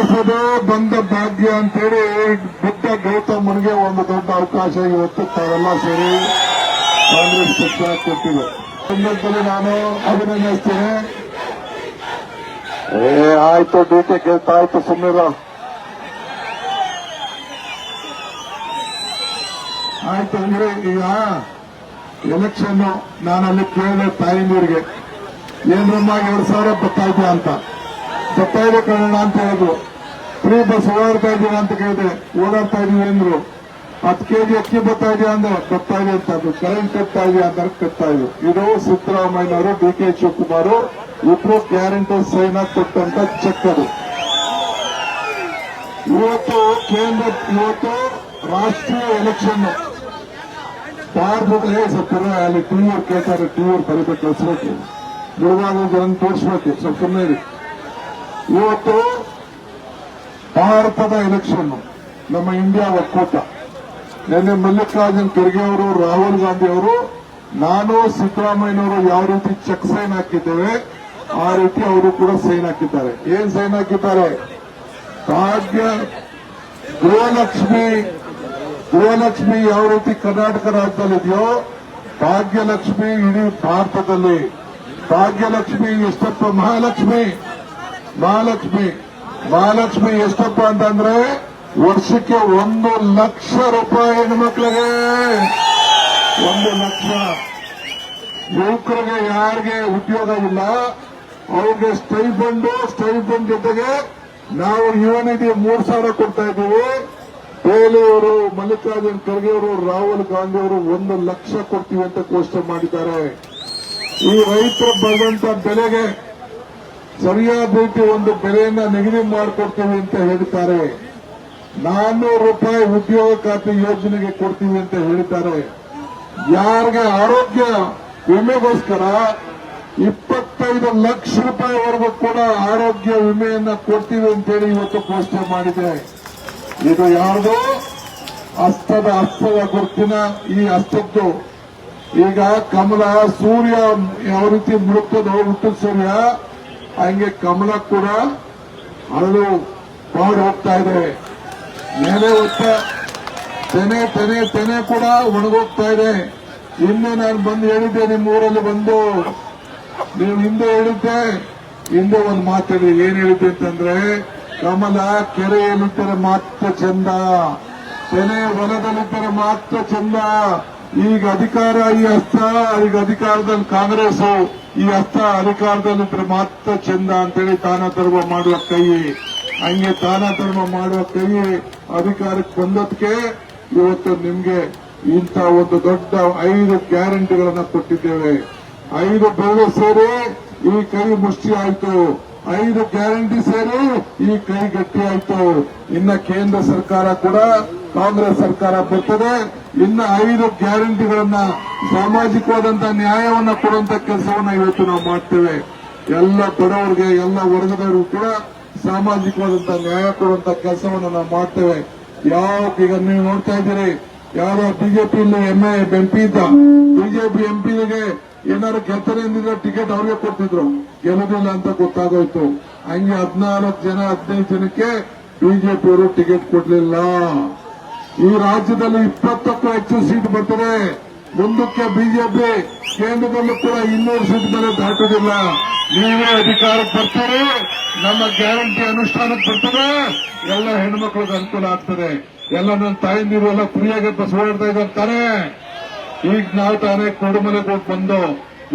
ಬಯಸದೆ ಬಂದ ಭಾಗ್ಯ ಅಂತೇಳಿ ಬುದ್ಧ ಗೌತಮನಿಗೆ ಒಂದು ದೊಡ್ಡ ಅವಕಾಶ ಇವತ್ತು ತಾವೆಲ್ಲ ಸೇರಿ ಕಾಂಗ್ರೆಸ್ ಪಕ್ಷ ಕೊಟ್ಟಿದೆ. ಸಂದರ್ಭದಲ್ಲಿ ನಾನು ಅಭಿನಂದಿಸ್ತೇನೆ. ಏ, ಆಯ್ತು ಡ್ಯೂಟಿ ಗೆಲ್ತಾ ಆಯ್ತು ಸುಮ್ಮನೆ ಆಯ್ತು ಅಂದ್ರೆ ಈಗ ಎಲೆಕ್ಷನ್ ನಾನು ಅಲ್ಲಿ ಕೇಳಿದೆ ತಾಯಿಂದಿರಿಗೆ ಏನ್ರಮ್ಮ ಎರಡ್ ಸಾವಿರ ಬತ್ತಾಯ್ತು ಅಂತ. ಬತ್ತಾಯ್ದೆ ಕಣ ಅಂತ ಹೇಳಿದ್ರು. ಫ್ರೀ ಬಸ್ ಓಡಾಡ್ತಾ ಇದೀವಿ ಅಂತ ಕೇಳಿದ್ರೆ ಓಡಾಡ್ತಾ ಇದೀವಿ ಅಂದ್ರು. ಹತ್ತು ಕೆಜಿ ಅಕ್ಕಿ ಬರ್ತಾ ಇದೆಯಾ ಅಂದ್ರೆ ಬರ್ತಾ ಇದೆ ಅಂತ ಕರೆಂಟ್ ಕಟ್ತಾ ಇದೆಯಾ ಅಂತ ಕಟ್ತಾ ಇದ್ರು ಇದು ಸಿದ್ದರಾಮಯ್ಯನವರು ಡಿ ಕೆ ಶಿವಕುಮಾರ್, ಇಬ್ರು ಗ್ಯಾರಂಟಿ ಸೈನ್ ಆಗಿ ಕೊಟ್ಟಂತ ಚೆಕ್ ಅದು. ಇವತ್ತು ಕೇಂದ್ರ, ಇವತ್ತು ರಾಷ್ಟ್ರೀಯ ಎಲೆಕ್ಷನ್ ಭಾರತದಲ್ಲಿ ಸ್ವಲ್ಪ ಅಲ್ಲಿ ಟಿವಿ ಕೇಳ್ತಾರೆ ಟಿವಿ ಬರೀಬೇಕು ಕಳಿಸ್ಬೇಕು ಜನ ತೋರಿಸ್ಬೇಕು, ಸ್ವಲ್ಪ ಇವತ್ತು ಭಾರತದ ಎಲೆಕ್ಷನ್ ನಮ್ಮ ಇಂಡಿಯಾ ಒಕ್ಕೂಟ. ನಿನ್ನೆ ಮಲ್ಲಿಕಾರ್ಜುನ್ ಖರ್ಗೆ ಅವರು, ರಾಹುಲ್ ಗಾಂಧಿ ಅವರು, ನಾನು, ಸಿದ್ದರಾಮಯ್ಯನವರು ಯಾವ ರೀತಿ ಚೆಕ್ ಸೈನ್ ಹಾಕಿದ್ದೇವೆ, ಆ ರೀತಿ ಅವರು ಕೂಡ ಸೈನ್ ಹಾಕಿದ್ದಾರೆ. ಏನ್ ಸೈನ್ ಹಾಕಿದ್ದಾರೆ? ಭಾಗ್ಯ, ಗೃಹಲಕ್ಷ್ಮಿ ಗೃಹಲಕ್ಷ್ಮಿ ಯಾವ ರೀತಿ ಕರ್ನಾಟಕ ರಾಜ್ಯದಲ್ಲಿದೆಯೋ, ಭಾಗ್ಯಲಕ್ಷ್ಮಿ ಇಡೀ ಭಾರತದಲ್ಲಿ. ಭಾಗ್ಯಲಕ್ಷ್ಮಿ ಎಷ್ಟಪ್ಪ? ಮಹಾಲಕ್ಷ್ಮಿ. ಮಹಾಲಕ್ಷ್ಮಿ. ಮಹಾಲಕ್ಷ್ಮಿ ಎಷ್ಟಪ್ಪ ಅಂತಂದ್ರೆ ವರ್ಷಕ್ಕೆ ಒಂದು ಲಕ್ಷ ರೂಪಾಯಿ ಹೆಣ್ಮಕ್ಳಿಗೆ ಒಂದು ಲಕ್ಷ. ಯುವಕರಿಗೆ ಯಾರಿಗೆ ಉದ್ಯೋಗ ಇಲ್ಲ, ಅವ್ರಿಗೆ ಸ್ಟೈಫಂಡು ಸ್ಟೈಫಂಡ್ ಜೊತೆಗೆ ನಾವು ಯುವನಿಧಿ ಮೂರ್ ಸಾವಿರ ಕೊಡ್ತಾ ಇದ್ದೀವಿ. ಬೇಲೆಯವರು, ಮಲ್ಲಿಕಾರ್ಜುನ್ ಖರ್ಗೆ ಅವರು, ರಾಹುಲ್ ಗಾಂಧಿ ಅವರು ಒಂದು ಲಕ್ಷ ಕೊಡ್ತೀವಿ ಅಂತ ಘೋಷಣೆ ಮಾಡಿದ್ದಾರೆ. ಈ ರೈತರು ಬಂದಂತ ಬೆಲೆಗೆ ಸರಿಯಾದ ರೀತಿ ಒಂದು ಬೆಲೆಯನ್ನ ನಿಗದಿ ಮಾಡಿಕೊಡ್ತೀವಿ ಅಂತ ಹೇಳ್ತಾರೆ. ನಾನ್ನೂರು ರೂಪಾಯಿ ಉದ್ಯೋಗ ಖಾತೆ ಯೋಜನೆಗೆ ಕೊಡ್ತೀವಿ ಅಂತ ಹೇಳಿದ್ದಾರೆ ಯಾರಿಗೆ ಆರೋಗ್ಯ ವಿಮೆಗೋಸ್ಕರ ಇಪ್ಪತ್ತೈದು ಲಕ್ಷ ರೂಪಾಯಿವರೆಗೂ ಕೂಡ ಆರೋಗ್ಯ ವಿಮೆಯನ್ನ ಕೊಡ್ತೀವಿ ಅಂತೇಳಿ ಇವತ್ತು ಘೋಷಣೆ ಮಾಡಿದೆ. ಇದು ಯಾರ್ದು? ಅಸ್ತದ ಹಸ್ತದ ಗುರುತಿನ ಈ ಹಸ್ತದ್ದು. ಈಗ ಕಮಲ, ಸೂರ್ಯ, ಯಾವ ರೀತಿ ಮುಳುಗ್ತದೋ ಹುಟ್ಟು ಸೂರ್ಯ ಹಂಗೆ ಕಮಲ ಕೂಡ ಅರಳು ಬಾಡಿ ಹೋಗ್ತಾ ಇದೆ. ಮೇಲೆ ಹೊತ್ತ, ತೆನೆ ತೆನೆ ತೆನೆ ಕೂಡ ಒಣಗೋಗ್ತಾ ಇದೆ. ಹಿಂದೆ ನಾನು ಬಂದು ಹೇಳಿದ್ದೆ ನಿಮ್ಮ ಊರಲ್ಲಿ ಬಂದು. ನೀವು ಹಿಂದೆ ಹೇಳಿದ್ದೆ. ಹಿಂದೆ ಒಂದು ಮಾತಾಡಿ ಏನ್ ಹೇಳಿದ್ದೆ ಅಂತಂದ್ರೆ, ಕಮಲ ಕೆರೆಯಲ್ಲಿದ್ದರೆ ಮಾತ್ರ ಚಂದ, ತೆನೆ ಹೊಲದಲ್ಲಿದ್ದರೆ ಮಾತ್ರ ಚಂದ. ಈಗ ಅಧಿಕಾರ ಈ ಹಸ್ತ, ಈಗ ಅಧಿಕಾರದಲ್ಲಿ ಕಾಂಗ್ರೆಸ್ ಈ ಹಸ್ತ ಅಧಿಕಾರದಲ್ಲಿದ್ರೆ ಮಾತ್ರ ಚಂದ ಅಂತೇಳಿ ತಾನ ಧರ್ಮ ಮಾಡುವ ಕೈ ಹಂಗೆ ತಾನ ಧರ್ಮ ಮಾಡುವ ಕೈ ಅಧಿಕಾರಕ್ಕೆ ಬಂದದಕ್ಕೆ ಇವತ್ತು ನಿಮ್ಗೆ ಇಂಥ ಒಂದು ದೊಡ್ಡ ಐದು ಗ್ಯಾರಂಟಿಗಳನ್ನ ಕೊಟ್ಟಿದ್ದೇವೆ. ಐದು ಬೆಳೆ ಸೇರಿ ಈ ಕೈ ಮುಷ್ಟಿ ಆಯ್ತು. ಐದು ಗ್ಯಾರಂಟಿ ಸೇರಿ ಈ ಕೈ ಗಟ್ಟಿ ಆಯ್ತು. ಇನ್ನ ಕೇಂದ್ರ ಸರ್ಕಾರ ಕೂಡ ಕಾಂಗ್ರೆಸ್ ಸರ್ಕಾರ ಬರ್ತದೆ. ಇನ್ನ ಐದು ಗ್ಯಾರಂಟಿಗಳನ್ನ ಸಾಮಾಜಿಕವಾದಂತಹ ನ್ಯಾಯವನ್ನ ಕೊಡುವಂತ ಕೆಲಸವನ್ನ ಇವತ್ತು ನಾವು ಮಾಡ್ತೇವೆ. ಎಲ್ಲ ಬಡವರಿಗೆ, ಎಲ್ಲ ವರ್ಗದವರು ಕೂಡ ಸಾಮಾಜಿಕವಾದಂತ ನ್ಯಾಯ ಕೊಡುವಂತ ಕೆಲಸವನ್ನ ನಾವು ಮಾಡ್ತೇವೆ. ಯಾವ ಈಗ ನೀವು ನೋಡ್ತಾ ಇದ್ದೀರಿ, ಯಾರೋ ಬಿಜೆಪಿ ಎಂ ಎಂಪಿ ಇದ್ದ, ಬಿಜೆಪಿ ಎಂಪಿಗೆ ಏನಾದ್ರು ಗೆದ್ದರೆ ಅಂದಿದ್ರೆ ಟಿಕೆಟ್ ಅವ್ರಿಗೆ ಕೊಡ್ತಿದ್ರು. ಗೆಲ್ಲೋದಿಲ್ಲ ಅಂತ ಗೊತ್ತಾಗೋಯ್ತು. ಹಂಗೆ ಹದಿನಾಲ್ಕು ಜನ, ಹದಿನೈದು ಜನಕ್ಕೆ ಬಿಜೆಪಿಯವರು ಟಿಕೆಟ್ ಕೊಡ್ಲಿಲ್ಲ. ಈ ರಾಜ್ಯದಲ್ಲಿ ಇಪ್ಪತ್ತಕ್ಕೂ ಹೆಚ್ಚು ಸೀಟ್ ಬರ್ತದೆ. ಮುಂದಕ್ಕೆ ಬಿಜೆಪಿ, ಕೇಂದ್ರದಲ್ಲೂ ಕೂಡ ಇನ್ನೂರು ಸೀಟ್ ಮೇಲೆ ದಾಟುವುದಿಲ್ಲ. ನೀವೇ ಅಧಿಕಾರಕ್ಕೆ ಬರ್ತೀರಿ. ನಮ್ಮ ಗ್ಯಾರಂಟಿ ಅನುಷ್ಠಾನಕ್ಕೆ ಬರ್ತದೆ. ಎಲ್ಲ ಹೆಣ್ಮಕ್ಳಿಗೆ ಅನುಕೂಲ ಆಗ್ತದೆ. ಎಲ್ಲ ನನ್ನ ತಾಯಿಂದಿರು ಎಲ್ಲ ಫ್ರೀಯಾಗಿ ಬಸ್ ಓಡಾಡ್ತಾ ಇದ್ದಾರೆ ಈಗ ನಾವು ತಾನೇ ಕೊಡುಮನೆ ಕೋಟ್ ಬಂದು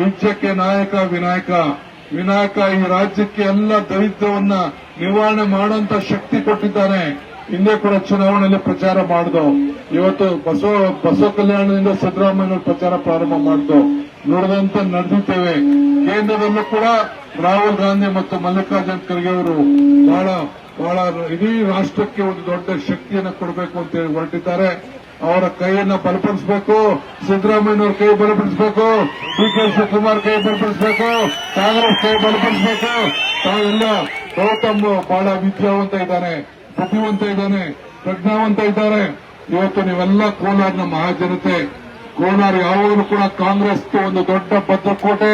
ವಿಜ್ಯಕ್ಕೆ ನಾಯಕ, ವಿನಾಯಕ. ವಿನಾಯಕ ಈ ರಾಜ್ಯಕ್ಕೆ ಎಲ್ಲ ದರಿದ್ರವನ್ನ ನಿವಾರಣೆ ಮಾಡುವಂತ ಶಕ್ತಿ ಕೊಟ್ಟಿದ್ದಾನೆ. ಹಿಂದೆ ಕೂಡ ಚುನಾವಣೆಯಲ್ಲಿ ಪ್ರಚಾರ ಮಾಡಿದ್ರು ಇವತ್ತು ಬಸವ ಬಸವ ಕಲ್ಯಾಣದಿಂದ ಸಿದ್ದರಾಮಯ್ಯ ಪ್ರಚಾರ ಪ್ರಾರಂಭ ಮಾಡಿದ್ರು ನೋಡಿದಂತೆ ನಡೆದಿದ್ದೇವೆ. ಕೇಂದ್ರದಲ್ಲೂ ಕೂಡ ರಾಹುಲ್ ಗಾಂಧಿ ಮತ್ತು ಮಲ್ಲಿಕಾರ್ಜುನ್ ಖರ್ಗೆ ಅವರು ಬಹಳ ಬಹಳ ಇಡೀ ರಾಷ್ಟ್ರಕ್ಕೆ ಒಂದು ದೊಡ್ಡ ಶಕ್ತಿಯನ್ನು ಕೊಡಬೇಕು ಅಂತ ಹೇಳಿ ಹೊರಟಿದ್ದಾರೆ. ಅವರ ಕೈಯನ್ನ ಬಲಪಡಿಸಬೇಕು. ಸಿದ್ದರಾಮಯ್ಯನವ್ರ ಕೈ ಬಲಪಡಿಸಬೇಕು. ಡಿ ಕೆ ಶಿವಕುಮಾರ್ ಕೈ ಬಲಪಡಿಸಬೇಕು. ಕಾಂಗ್ರೆಸ್ ಕೈ ಬಲಪಡಿಸಬೇಕು. ತಾವೆಲ್ಲ ಗೌತಮ್ ಬಹಳ ವಿದ್ಯಾವಂತ ಇದ್ದಾನೆ ಬುದ್ಧಿವಂತ ಇದ್ದಾನೆ, ಪ್ರಜ್ಞಾವಂತ ಇದ್ದಾರೆ. ಇವತ್ತು ನೀವೆಲ್ಲ ಕೋಲಾರ್ನ ಮಹಾಜನತೆ. ಕೋಲಾರ ಯಾವಾಗಲೂ ಕೂಡ ಕಾಂಗ್ರೆಸ್ ಒಂದು ದೊಡ್ಡ ಭದ್ರಕೋಟೆ.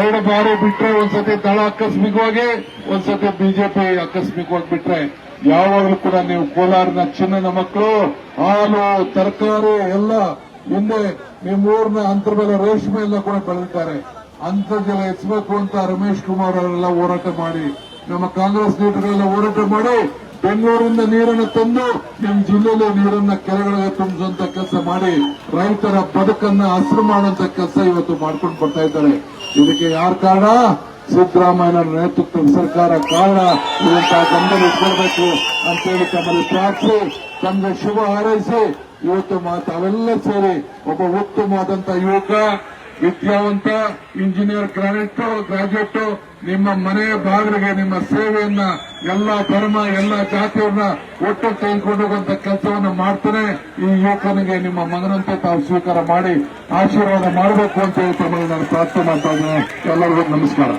ಎರಡು ಬಾರಿ ಬಿಟ್ರೆ ಒಂದ್ಸತಿ ದಳ ಆಕಸ್ಮಿಕವಾಗಿ, ಒಂದ್ಸತಿ ಬಿಜೆಪಿ ಆಕಸ್ಮಿಕವಾಗಿ ಬಿಟ್ರೆ. ಯಾವಾಗಲೂ ಕೂಡ ನೀವು ಕೋಲಾರನ ಚಿನ್ನದ ಮಕ್ಕಳು, ಹಾಲು, ತರಕಾರಿ ಎಲ್ಲ ಹಿಂದೆ ನಿಮ್ಮೂರಿನ ಮೇಲೆ ರೇಷ್ಮೆ ಎಲ್ಲ ಕೂಡ ಬೆಳೆದಿದ್ದಾರೆ. ಅಂತರ್ಜಲ ಹೆಚ್ಚಬೇಕು ಅಂತ ರಮೇಶ್ ಕುಮಾರ್ ಅವರೆಲ್ಲ ಹೋರಾಟ ಮಾಡಿ, ನಮ್ಮ ಕಾಂಗ್ರೆಸ್ ಲೀಡರ್ಗಳೆಲ್ಲ ಹೋರಾಟ ಮಾಡಿ ಬೆಂಗಳೂರಿಂದ ನೀರನ್ನು ತಂದು ನಿಮ್ಮ ಜಿಲ್ಲೆಯಲ್ಲಿ ನೀರನ್ನ ಕೆರೆಗಳಿಗೆ ತುಂಬಿಸುವಂತ ಕೆಲಸ ಮಾಡಿ ರೈತರ ಬದುಕನ್ನ ಹಸಿರು ಮಾಡುವಂತ ಕೆಲಸ ಇವತ್ತು ಮಾಡ್ಕೊಂಡು ಬರ್ತಾ ಇದ್ದಾರೆ. ಇದಕ್ಕೆ ಯಾರ ಕಾರಣ? ಸಿದ್ದರಾಮಯ್ಯನವರ ನೇತೃತ್ವದ ಸರ್ಕಾರ ಕಾರಣ. ಇದಂತಹ ಗಂಭೀರ ಇಟ್ಕೊಳ್ಬೇಕು ಅಂತೇಳಿ ತಮ್ಮಲ್ಲಿ ಪ್ರಾರ್ಥಿಸಿ ತಮಗೆ ಶುಭ ಹಾರೈಸಿ ಇವತ್ತು ಮಾತಾವೆಲ್ಲ ಸೇರಿ ಒಬ್ಬ ಉತ್ತಮವಾದಂತಹ ಯುವಕ ವಿದ್ಯಾವಂತ ಇಂಜಿನಿಯರ್ ಗ್ರಾಜುಯೇಟ್ ಗ್ರಾಜುಯೇಟ್ ನಿಮ್ಮ ಮನೆಯ ಬಾಗಿಲಿಗೆ ನಿಮ್ಮ ಸೇವೆಯನ್ನ, ಎಲ್ಲ ಧರ್ಮ, ಎಲ್ಲ ಜಾತಿಯವ್ರನ್ನ ಒಟ್ಟು ತೆಗೆದುಕೊಂಡು ಹೋಗುವಂತ ಕೆಲಸವನ್ನು ಮಾಡ್ತಾನೆ. ಈ ಯುವಕನಿಗೆ ನಿಮ್ಮ ಮಗನಂತೆ ತಾವು ಸ್ವೀಕಾರ ಮಾಡಿ, ಆಶೀರ್ವಾದ ಮಾಡಬೇಕು ಅಂತ ಹೇಳಿ ತಮ್ಮಲ್ಲಿ ನಾನು ಪ್ರಾರ್ಥನೆ ಮಾಡ್ತಾ ಇದ್ದೇನೆ. ಎಲ್ಲರಿಗೂ ನಮಸ್ಕಾರ.